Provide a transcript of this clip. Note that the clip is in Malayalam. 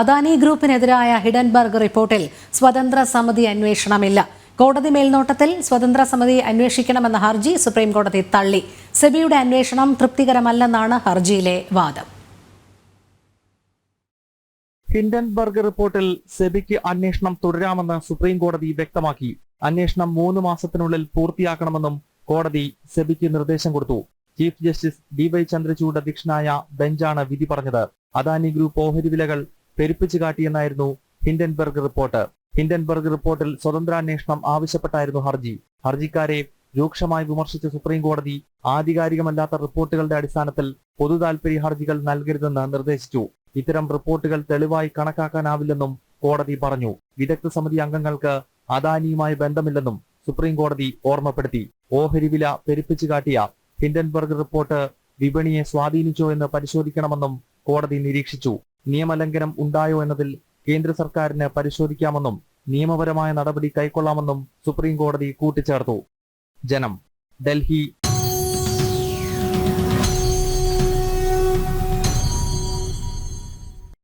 അദാനി ഗ്രൂപ്പിനെതിരായ ഹിഡൻബർഗ് റിപ്പോർട്ടിൽ സ്വതന്ത്ര സമിതി അന്വേഷണമില്ല. കോടതി മേൽനോട്ടത്തിൽ സ്വതന്ത്ര സമിതി അന്വേഷിക്കണമെന്ന ഹർജി സുപ്രീം കോടതി തള്ളി. സെബിയുടെ അന്വേഷണം തൃപ്തികരമല്ലെന്നാണ് ഹർജിയിലെ വാദം. ഹിൻഡൻബർഗ് റിപ്പോർട്ടിൽ സെബിക്ക് അന്വേഷണം തുടരാമെന്ന് സുപ്രീം കോടതി വ്യക്തമാക്കി. അന്വേഷണം മൂന്ന് മാസത്തിനുള്ളിൽ പൂർത്തിയാക്കണമെന്നും കോടതി സെബിക്ക് നിർദ്ദേശം കൊടുത്തു. Chief justice D Y Chandrachud അധ്യക്ഷനായ ബെഞ്ചാണ് വിധി പറഞ്ഞത്. അദാനി ഗ്രൂപ്പ് ഓഹരി വിലകൾ പെരുപ്പിച്ചു കാട്ടിയെന്നായിരുന്നു ഹിൻഡൻബർഗ് റിപ്പോർട്ട്. ഹിൻഡൻബർഗ് റിപ്പോർട്ടിൽ സ്വതന്ത്രാന്വേഷണം ആവശ്യപ്പെട്ടായിരുന്നു ഹർജി. ഹർജിക്കാരെ രൂക്ഷമായി വിമർശിച്ച സുപ്രീം കോടതി ആധികാരികമല്ലാത്ത റിപ്പോർട്ടുകളുടെ അടിസ്ഥാനത്തിൽ പൊതു താൽപര്യ ഹർജികൾ നൽകരുതെന്ന് നിർദ്ദേശിച്ചു. ഇത്തരം റിപ്പോർട്ടുകൾ തെളിവായി കണക്കാക്കാനാവില്ലെന്നും കോടതി പറഞ്ഞു. വിദഗ്ധ സമിതി അംഗങ്ങൾക്ക് അദാനിയുമായി ബന്ധമില്ലെന്നും സുപ്രീം കോടതി ഓർമ്മപ്പെടുത്തി. ഓഹരി വില പെരുപ്പിച്ചു കാട്ടിയ ഹിൻഡൻബർഗ് റിപ്പോർട്ട് വിപണിയെ സ്വാധീനിച്ചോ എന്ന് പരിശോധിക്കണമെന്നും കോടതി നിരീക്ഷിച്ചു. നിയമലംഘനം ഉണ്ടായോ എന്നതിൽ കേന്ദ്ര സർക്കാരിന് പരിശോധിക്കാമെന്നും നിയമപരമായ നടപടി കൈക്കൊള്ളാമെന്നും സുപ്രീം കോടതി കൂട്ടിച്ചേർത്തു. ജനം ഡൽഹി